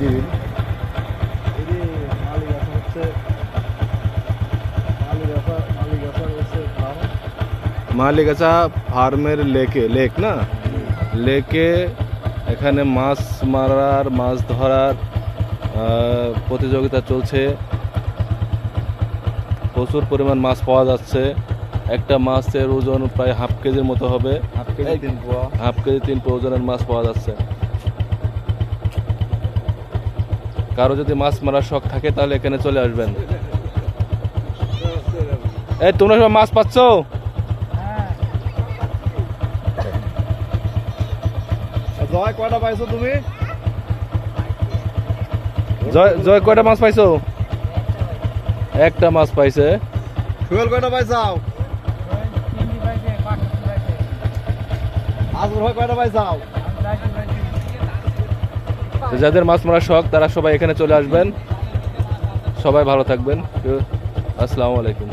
দিন। মালিকাচা ফার্মের লেকে লেক না? লেকে এখানে মাছ মারার মাছ ধরার প্রতিযোগিতা চলছে। প্রচুর পরিমাণ মাছ পাওয়া যাচ্ছে। একটা মাছের ওজন প্রায় হাফ কেজির মতো হবে। হাফ কেজি তিন হাফ কেজি তিন ওজনের মাছ পাওয়া যাচ্ছে। কারও যদি মাছ মারার শখ থাকে তাহলে এখানে চলে আসবেন। এই তোমরা সব মাছ পাচ্ছ? জয় কয়টা পাইছো তুমি? জয় জয় কয়টা মাছ পাইছো? একটা মাছ পাইছে। ফুয়েল কয়টা পাইছাও আজর ভাই কয়টা পাইছাও যাদের মাছ মারা শখ তারা সবাই এখানে চলে আসবেন। সবাই ভালো থাকবেন। আসসালামু আলাইকুম।